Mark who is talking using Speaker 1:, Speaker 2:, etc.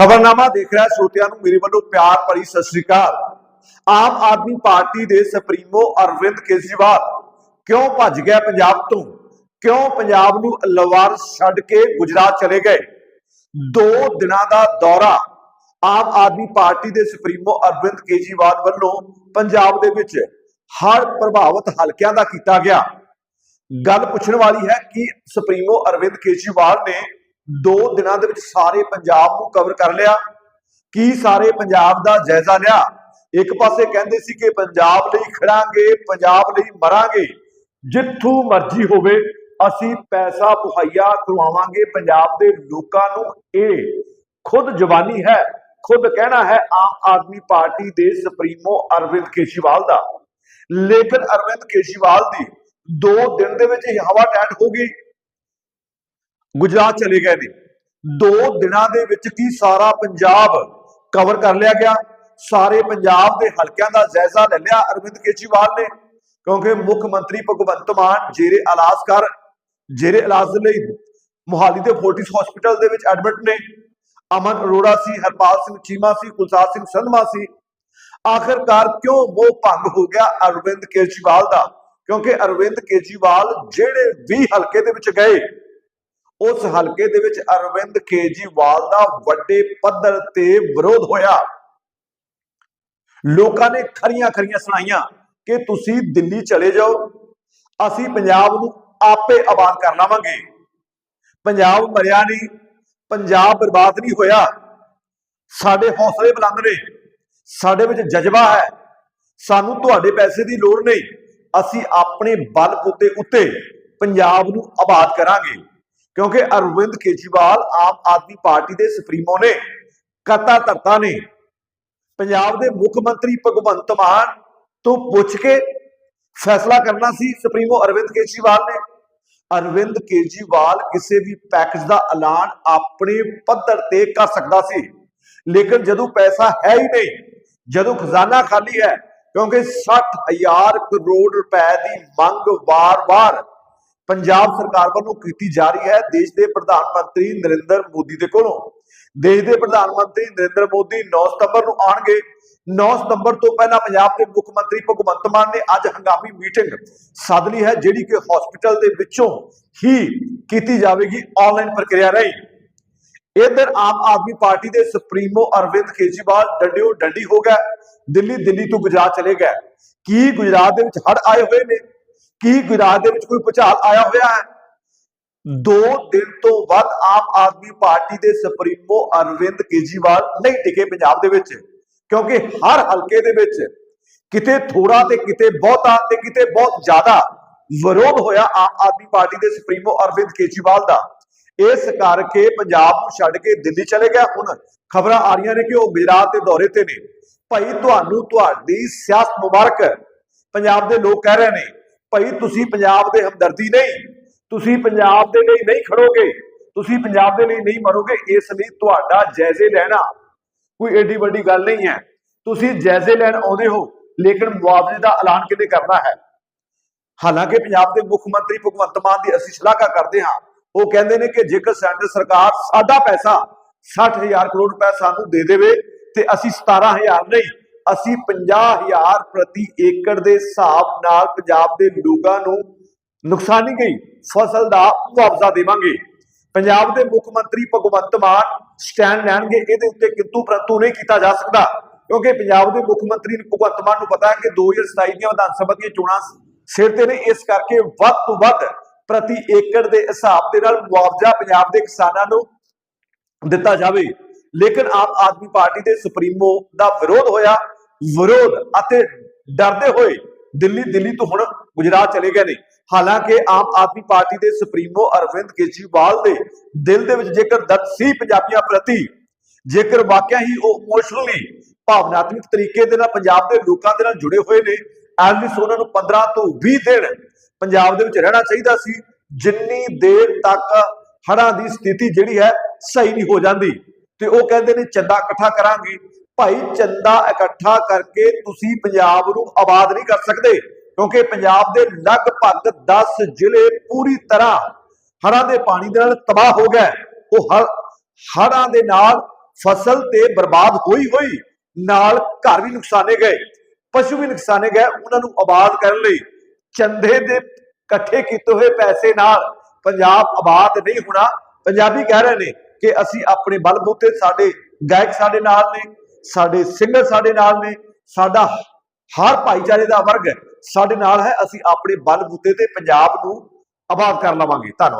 Speaker 1: ਖਬਰਨਾਮਾ ਦੇਖ ਰਿਹਾ ਸਰੋਤਿਆਂ ਨੂੰ, ਮੇਰੇ ਵੱਲੋਂ ਪਿਆਰ ਭਰੀ ਸਤਿ ਸ੍ਰੀ ਅਕਾਲ। ਆਮ ਆਦਮੀ ਪਾਰਟੀ ਦੇ ਸੁਪਰੀਮੋ ਅਰਵਿੰਦ ਕੇਜਰੀਵਾਲ ਕਿਉਂ ਭੱਜ ਗਿਆ ਪੰਜਾਬ ਤੋਂ? ਕਿਉਂ ਪੰਜਾਬ ਨੂੰ ਲਵਾਰ ਛੱਡ ਕੇ ਗੁਜਰਾਤ ਚਲੇ ਗਏ? ਦੋ ਦਿਨਾਂ ਦਾ ਦੌਰਾ ਆਮ ਆਦਮੀ ਪਾਰਟੀ ਦੇ ਸੁਪਰੀਮੋ ਅਰਵਿੰਦ ਕੇਜਰੀਵਾਲ ਵੱਲੋਂ ਪੰਜਾਬ ਦੇ ਵਿੱਚ ਹਰ ਪ੍ਰਭਾਵਿਤ ਹਲਕਿਆਂ ਦਾ ਕੀਤਾ ਗਿਆ। ਗੱਲ ਪੁੱਛਣ ਵਾਲੀ ਹੈ ਕਿ ਸੁਪਰੀਮੋ ਅਰਵਿੰਦ ਕੇਜਰੀਵਾਲ ਨੇ ਦੋ ਦਿਨਾਂ ਦੇ ਵਿੱਚ ਸਾਰੇ ਪੰਜਾਬ ਨੂੰ ਕਵਰ ਕਰ ਲਿਆ। ਕੀ ਸਾਰੇ ਪੰਜਾਬ ਦਾ ਜਾਇਜ਼ਾ ਲਿਆ? ਇੱਕ ਪਾਸੇ ਕਹਿੰਦੇ ਸੀ ਕਿ ਪੰਜਾਬ ਲਈ ਖੜਾਂਗੇ, ਪੰਜਾਬ ਲਈ ਮਰਾਂਗੇ। ਜਿੱਥੋਂ ਮਰਜ਼ੀ ਹੋਵੇ, ਅਸੀਂ ਪੈਸਾ ਮੁਹੱਈਆ ਕਰਵਾਵਾਂਗੇ ਪੰਜਾਬ ਦੇ ਲੋਕਾਂ ਨੂੰ। ਇਹ ਖੁਦ ਜਵਾਨੀ ਹੈ, ਖੁਦ ਕਹਿਣਾ ਹੈ ਆਮ ਆਦਮੀ ਪਾਰਟੀ ਦੇ ਸੁਪਰੀਮੋ ਅਰਵਿੰਦ ਕੇਜਰੀਵਾਲ ਦਾ। ਲੇਕਿਨ ਅਰਵਿੰਦ ਕੇਜਰੀਵਾਲ ਦੀ ਦੋ ਦਿਨ ਦੇ ਵਿੱਚ ਹੀ ਹਵਾ ਟੈਟ ਹੋ ਗਈ। ਗੁਜਰਾਤ ਚਲੇ ਗਏ ਨੇ। ਦੋ ਦਿਨਾਂ ਦੇ ਵਿੱਚ ਕੀ ਸਾਰਾ ਪੰਜਾਬ ਕਵਰ ਕਰ ਲਿਆ ਗਿਆ? ਸਾਰੇ ਪੰਜਾਬ ਦੇ ਹਲਕਿਆਂ ਦਾ ਜਾਇਜ਼ਾ ਲੈ ਲਿਆ ਅਰਵਿੰਦ ਕੇਜਰੀਵਾਲ ਨੇ, ਕਿਉਂਕਿ ਮੁੱਖ ਮੰਤਰੀ ਭਗਵੰਤ ਮਾਨ ਜੇਰੇ ਇਲਾਜ ਕਰ, ਜੇਰੇ ਇਲਾਜ ਦੇ ਲਈ ਮੁਹਾਲੀ ਦੇ ਫੋਰਟਿਸ ਹਸਪੀਟਲ ਦੇ ਵਿੱਚ ਐਡਮਿਟ ਨੇ। ਅਮਨ ਅਰੋੜਾ ਸੀ, ਹਰਪਾਲ ਸਿੰਘ ਚੀਮਾ ਸੀ ਕੁਲਤਾਰ ਸਿੰਘ ਸੰਧਮਾ ਸੀ। ਆਖਰਕਾਰ ਕਿਉਂ ਮੋਹ ਭੰਗ ਹੋ ਗਿਆ ਅਰਵਿੰਦ ਕੇਜਰੀਵਾਲ ਦਾ? ਕਿਉਂਕਿ ਅਰਵਿੰਦ ਕੇਜਰੀਵਾਲ ਜਿਹੜੇ ਵੀ ਹਲਕੇ ਦੇ ਵਿੱਚ ਗਏ ਉਸ ਹਲਕੇ ਦੇ ਵਿੱਚ ਅਰਵਿੰਦ ਕੇਜਰੀਵਾਲ ਦਾ ਵੱਡੇ ਪੱਧਰ ਤੇ ਵਿਰੋਧ ਹੋਇਆ। ਲੋਕਾਂ ਨੇ ਖਰੀਆਂ ਖਰੀਆਂ ਸੁਣਾਈਆਂ ਕਿ ਤੁਸੀਂ ਦਿੱਲੀ ਚਲੇ ਜਾਓ, ਅਸੀਂ ਪੰਜਾਬ ਨੂੰ ਆਪੇ ਆਬਾਦ ਕਰ ਲਾਵਾਂਗੇ। ਪੰਜਾਬ ਮਰਿਆ ਨਹੀਂ, ਪੰਜਾਬ ਬਰਬਾਦ ਨਹੀਂ ਹੋਇਆ। ਸਾਡੇ ਹੌਸਲੇ ਬੁਲੰਦ ਨੇ, ਸਾਡੇ ਵਿੱਚ ਜਜ਼ਬਾ ਹੈ। ਸਾਨੂੰ ਤੁਹਾਡੇ ਪੈਸੇ ਦੀ ਲੋੜ ਨਹੀਂ, ਅਸੀਂ ਆਪਣੇ ਬਲ ਬੁੱਤੇ ਉੱਤੇ ਪੰਜਾਬ ਨੂੰ ਆਬਾਦ ਕਰਾਂਗੇ। ਕਿਉਂਕਿ ਅਰਵਿੰਦ ਕੇਜਰੀਵਾਲ ਆਮ ਆਦਮੀ ਪਾਰਟੀ ਦੇ ਸੁਪਰੀਮੋ ਨੇ, ਕਤਾ ਧਰਤਾ ਨੇ। ਪੰਜਾਬ ਦੇ ਮੁੱਖ ਮੰਤਰੀ ਭਗਵੰਤ ਮਾਨ ਤੋਂ ਪੁੱਛ ਕੇ ਫੈਸਲਾ ਕਰਨਾ ਸੀ, ਸੁਪਰੀਮੋ ਅਰਵਿੰਦ ਕੇਜਰੀਵਾਲ ਨੇ। ਅਰਵਿੰਦ ਕੇਜਰੀਵਾਲ ਕਿਸੇ ਵੀ ਪੈਕੇਜ ਦਾ ਐਲਾਨ ਆਪਣੇ ਪੱਧਰ ਤੇ ਕਰ ਸਕਦਾ ਸੀ। ਲੇਕਿਨ ਜਦੋਂ ਪੈਸਾ ਹੈ ਹੀ ਨਹੀਂ, ਜਦੋਂ ਖਜ਼ਾਨਾ ਖਾਲੀ ਹੈ, ਕਿਉਂਕਿ 60000 ਕਰੋੜ ਰੁਪਏ ਦੀ ਮੰਗ ਵਾਰ-ਵਾਰ ਪੰਜਾਬ ਸਰਕਾਰ ਵੱਲੋਂ ਕੀਤੀ ਜਾ ਰਹੀ ਹੈ ਦੇਸ਼ ਦੇ ਪ੍ਰਧਾਨ ਮੰਤਰੀ ਨਰਿੰਦਰ ਮੋਦੀ ਦੇ ਕੋਲੋਂ। ਦੇਸ਼ ਦੇ ਪ੍ਰਧਾਨ ਮੰਤਰੀ ਨਰਿੰਦਰ ਮੋਦੀ 9 ਸਤੰਬਰ ਨੂੰ ਆਣਗੇ 9 ਸਤੰਬਰ ਤੋਂ ਪਹਿਲਾਂ ਪੰਜਾਬ ਦੇ ਮੁੱਖ ਮੰਤਰੀ ਭਗਵੰਤ ਮਾਨ ਨੇ ਅੱਜ ਹੰਗਾਮੀ ਮੀਟਿੰਗ ਸੱਦ ਲਈ ਹੈ, ਜਿਹੜੀ ਕਿ ਹਸਪੀਟਲ ਦੇ ਵਿੱਚੋਂ ਹੀ ਕੀਤੀ ਜਾਵੇਗੀ ਆਨਲਾਈਨ ਪ੍ਰਕਿਰਿਆ ਰਹੀ। ਇਧਰ ਆਮ ਆਦਮੀ ਪਾਰਟੀ ਦੇ ਸੁਪਰੀਮੋ ਅਰਵਿੰਦ ਕੇਜਰੀਵਾਲ ਡੰਡਿਓ ਡੰਡੀ ਹੋ ਗਿਆ ਦਿੱਲੀ ਦਿੱਲੀ ਤੋਂ ਗੁਜਰਾਤ ਚਲੇ ਗਏ। ਕੀ ਗੁਜਰਾਤ ਦੇ ਵਿੱਚ ਹੜ ਆਏ ਹੋਏ ਨੇ? ਕੀ ਗੁਜਰਾਤ ਦੇ ਵਿੱਚ ਕੋਈ ਭੁਚਾਲ ਆਇਆ ਹੋਇਆ ਹੈ? ਦੋ ਦਿਨ ਤੋਂ ਵੱਧ ਆਮ ਆਦਮੀ ਪਾਰਟੀ ਦੇ ਸੁਪਰੀਮੋ ਅਰਵਿੰਦ ਕੇਜਰੀਵਾਲ ਨਹੀਂ ਟਿਕੇ ਪੰਜਾਬ ਦੇ ਵਿੱਚ, ਕਿਉਂਕਿ ਹਰ ਹਲਕੇ ਦੇ ਵਿੱਚ ਕਿਤੇ ਥੋੜਾ ਤੇ ਕਿਤੇ ਬਹੁਤਾ ਤੇ ਕਿਤੇ ਬਹੁਤ ਜ਼ਿਆਦਾ ਵਿਰੋਧ ਹੋਇਆ ਆਮ ਆਦਮੀ ਪਾਰਟੀ ਦੇ ਸੁਪਰੀਮੋ ਅਰਵਿੰਦ ਕੇਜਰੀਵਾਲ ਦਾ। ਇਸ ਕਰਕੇ ਪੰਜਾਬ ਨੂੰ ਛੱਡ ਕੇ ਦਿੱਲੀ ਚਲੇ ਗਿਆ। ਹੁਣ ਖਬਰਾਂ ਆ ਰਹੀਆਂ ਨੇ ਕਿ ਉਹ ਗੁਜਰਾਤ ਦੇ ਦੌਰੇ ਤੇ ਨੇ। ਭਾਈ, ਤੁਹਾਨੂੰ ਤੁਹਾਡੀ ਸਿਆਸਤ ਮੁਬਾਰਕ। ਪੰਜਾਬ ਦੇ ਲੋਕ ਕਹਿ ਰਹੇ ਨੇ ਭਾਈ ਤੁਸੀਂ ਪੰਜਾਬ ਦੇ ਹਮਦਰਦੀ ਨਹੀਂ, ਤੁਸੀਂ ਪੰਜਾਬ ਦੇ ਲਈ ਨਹੀਂ ਖੜੋਗੇ, ਤੁਸੀਂ ਪੰਜਾਬ ਦੇ ਲਈ ਨਹੀਂ ਮਰੋਗੇ ਇਸ ਲਈ ਤੁਹਾਡਾ ਜਾਇਜ਼ੇ ਲੈਣਾ। ਕੋਈ ਏਡੀ ਵੱਡੀ ਗੱਲ ਨਹੀਂ ਹੈ। ਤੁਸੀਂ ਜਾਇਜ਼ੇ ਲੈਣ ਆਉਂਦੇ ਹੋ, ਲੇਕਿਨ ਮੁਆਵਜ਼ੇ ਦਾ ਐਲਾਨ ਕਿਤੇ ਕਰਨਾ ਹੈ? ਹਾਲਾਂਕਿ ਪੰਜਾਬ ਦੇ ਮੁੱਖ ਮੰਤਰੀ ਭਗਵੰਤ ਮਾਨ ਦੀ ਅਸੀਂ ਸ਼ਲਾਘਾ ਕਰਦੇ ਹਾਂ। ਉਹ ਕਹਿੰਦੇ ਨੇ ਕਿ ਜੇਕਰ ਸੈਂਟਰ ਸਰਕਾਰ ਸਾਡਾ ਪੈਸਾ 60000 ਕਰੋੜ ਰੁਪਏ ਸਾਨੂੰ ਦੇ ਦੇਵੇ ਤੇ ਅਸੀਂ 17000 ਨਹੀਂ ਅਸੀਂ 50000 ਪ੍ਰਤੀ ਏਕੜ ਦੇ ਹਿਸਾਬ ਨਾਲ ਪੰਜਾਬ ਦੇ ਲੋਕਾਂ ਨੂੰ ਨੁਕਸਾਨੀ ਗਈ, ਫਸਲ ਦਾ ਮੁਆਵਜ਼ਾ ਦੇਵਾਂਗੇ। ਪੰਜਾਬ ਦੇ ਮੁੱਖ ਮੰਤਰੀ ਭਗਵੰਤ ਮਾਨ ਸਟੈਂਡ ਲੈਣਗੇ, ਇਹਦੇ ਉੱਤੇ ਕਿੰਤੂ ਪ੍ਰੰਤੂ ਨਹੀਂ ਕੀਤਾ ਜਾ ਸਕਦਾ, ਕਿਉਂਕਿ ਪੰਜਾਬ ਦੇ ਮੁੱਖ ਮੰਤਰੀ ਨੂੰ ਭਗਵੰਤ ਮਾਨ ਨੂੰ ਪਤਾ ਹੈ ਕਿ 2027 ਦੀਆਂ ਵਿਧਾਨ ਸਭਾ ਦੀਆਂ ਚੋਣਾਂ ਸਿਰ ਤੇ ਨੇ, ਇਸ ਕਰਕੇ ਵੱਧ ਤੋਂ ਵੱਧ ਪ੍ਰਤੀ ਏਕੜ ਦੇ ਹਿਸਾਬ ਦੇ ਨਾਲ ਮੁਆਵਜ਼ਾ ਪੰਜਾਬ ਦੇ ਕਿਸਾਨਾਂ ਨੂੰ ਦਿੱਤਾ ਜਾਵੇ। ਲੇਕਿਨ ਆਮ ਆਦਮੀ ਪਾਰਟੀ ਦੇ ਸੁਪਰੀਮੋ ਦਾ ਵਿਰੋਧ ਹੋਇਆ ਵਿਰੋਧ ਅਤੇ ਡਰਦੇ ਹੋਏ ਦਿੱਲੀ ਦਿੱਲੀ ਤੋਂ ਹੁਣ ਗੁਜਰਾਤ ਚਲੇ ਗਏ ਨੇ। ਹਾਲਾਂਕਿ ਆਮ ਆਦਮੀ ਪਾਰਟੀ ਦੇ ਸੁਪਰੀਮੋ ਅਰਵਿੰਦ ਕੇਜਰੀਵਾਲ ਦੇ ਦਿਲ ਦੇ ਵਿੱਚ ਜੇਕਰ ਦਰਦ ਸੀ ਪੰਜਾਬੀਆਂ ਪ੍ਰਤੀ, ਜੇਕਰ ਵਾਕਿਆ ਹੀ ਉਹ ਇਮੋਸ਼ਨਲੀ ਭਾਵਨਾਤਮਕ ਤਰੀਕੇ ਦੇ ਨਾਲ ਪੰਜਾਬ ਦੇ ਲੋਕਾਂ ਦੇ ਨਾਲ ਜੁੜੇ ਹੋਏ ਨੇ ਐਟਲੀਸਟ ਉਹਨਾਂ ਨੂੰ 15 ਤੋਂ 20 ਦਿਨ ਪੰਜਾਬ ਦੇ ਵਿੱਚ ਰਹਿਣਾ ਚਾਹੀਦਾ ਸੀ, ਜਿੰਨੀ ਦੇਰ ਤੱਕ ਹੜ੍ਹਾਂ ਦੀ ਸਥਿਤੀ ਜਿਹੜੀ ਹੈ ਸਹੀ ਨਹੀਂ ਹੋ ਜਾਂਦੀ। ਤੇ ਉਹ ਕਹਿੰਦੇ ਨੇ, ਚੰਦਾ ਇਕੱਠਾ ਕਰਾਂਗੇ। ਭਾਈ ਚੰਦਾ ਇਕੱਠਾ ਕਰਕੇ ਤੁਸੀਂ ਪੰਜਾਬ ਨੂੰ ਆਬਾਦ ਨਹੀਂ ਕਰ ਸਕਦੇ, ਕਿਉਂਕਿ ਪੰਜਾਬ ਦੇ ਲਗਭਗ 10 ਜ਼ਿਲ੍ਹੇ ਪੂਰੀ ਤਰ੍ਹਾਂ ਹੜ੍ਹਾਂ ਦੇ ਪਾਣੀ ਦੇ ਨਾਲ ਤਬਾਹ ਹੋ ਗਏ। ਉਹ ਹੜ੍ਹ ਹੜ੍ਹਾਂ ਦੇ ਨਾਲ ਫਸਲ ਤੇ ਬਰਬਾਦ ਹੋਈ ਹੋਈ, ਨਾਲ ਘਰ ਵੀ ਨੁਕਸਾਨੇ ਗਏ, ਪਸ਼ੂ ਵੀ ਨੁਕਸਾਨੇ ਗਏ ਉਹਨਾਂ ਨੂੰ ਆਬਾਦ ਕਰਨ ਲਈ। ਚੰਦੇ ਦੇ ਇਕੱਠੇ ਕੀਤੇ ਹੋਏ ਪੈਸੇ ਨਾਲ ਪੰਜਾਬ ਆਬਾਦ ਨਹੀਂ ਹੋਣਾ। ਪੰਜਾਬੀ ਕਹਿ ਰਹੇ ਨੇ ਕਿ ਅਸੀਂ ਆਪਣੇ ਬਲਬੂਤੇ ਸਾਡੇ ਗਾਇਕ ਸਾਡੇ ਨਾਲ ਨੇ। ਸਾਡੇ ਸਿੰਗਰ ਸਾਡੇ ਨਾਲ ਨੇ, ਸਾਡਾ ਹਰ ਭਾਈਚਾਰੇ ਦਾ ਵਰਗ ਸਾਡੇ ਨਾਲ ਹੈ, ਅਸੀਂ ਆਪਣੇ ਬਲਬੂਤੇ ਤੇ ਪੰਜਾਬ ਨੂੰ ਆਬਾਦ ਕਰ ਲਵਾਂਗੇ। ਧੰਨਵਾਦ।